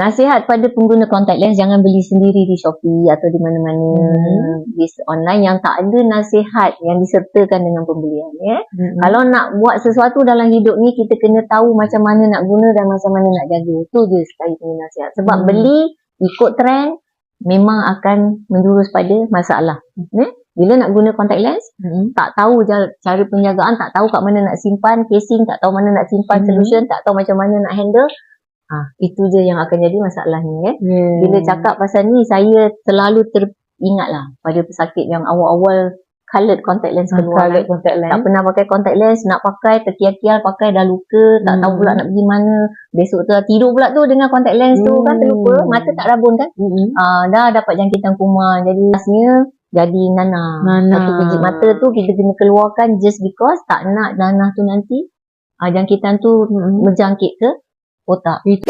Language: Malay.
Nasihat pada pengguna contact lens jangan beli sendiri di Shopee atau di mana-mana Hmm. di online yang tak ada nasihat yang disertakan dengan pembelian ya. Mm-mm. Kalau nak buat sesuatu dalam hidup ni kita kena tahu macam mana nak guna dan macam mana nak jaga. Itu je sekali punya nasihat. Sebab Hmm. beli ikut trend memang akan menjurus pada masalah. Ya? Bila nak guna contact lens Mm-mm. tak tahu cara penjagaan, tak tahu kat mana nak simpan casing, tak tahu mana nak simpan Mhm. solution, tak tahu macam mana nak handle. Ah, itu je yang akan jadi masalahnya. Eh. Yeah. Bila cakap pasal ni, saya selalu teringatlah pada pesakit yang awal-awal coloured contact lens keluar. Colored kan. contact lens. Tak pernah pakai contact lens, nak pakai terkial-kial, pakai dah luka, tak tahu Hmm. pula nak pergi mana. Besok tu tidur pula tu dengan contact lens tu kan Hmm. terlupa, mata tak rabun kan. Mm-mm. Ah, dah dapat jangkitan kuman. Jadi lastnya jadi nanah. Nanah. Satu biji mata tu kita kena keluarkan just because tak nak nanah tu nanti ah, jangkitan tu Mm-mm. menjangkit ke otak. Itu